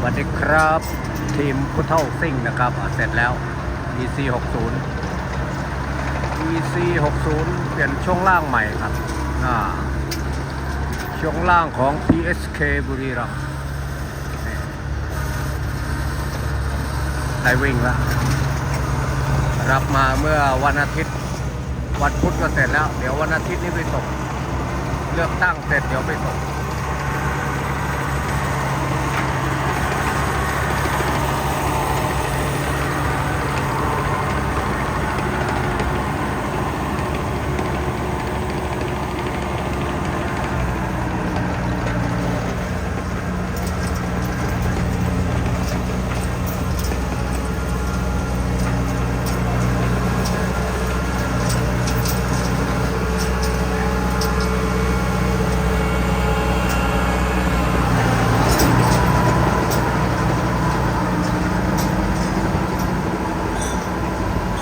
สวัสดีครับ ทีมพุทเท่าซิ่งนะครับเสร็จแล้ว EC 60 EC 60เปลี่ยนช่วงล่างใหม่ครับช่วงล่างของ PSK บุรีรัมย์ได้วิ่งแล้วรับมาเมื่อวันอาทิตย์ วันพุธก็เสร็จแล้ว เดี๋ยววันอาทิตย์นี้ไปส่ง เลือกตั้งเสร็จเดี๋ยวไปส่ง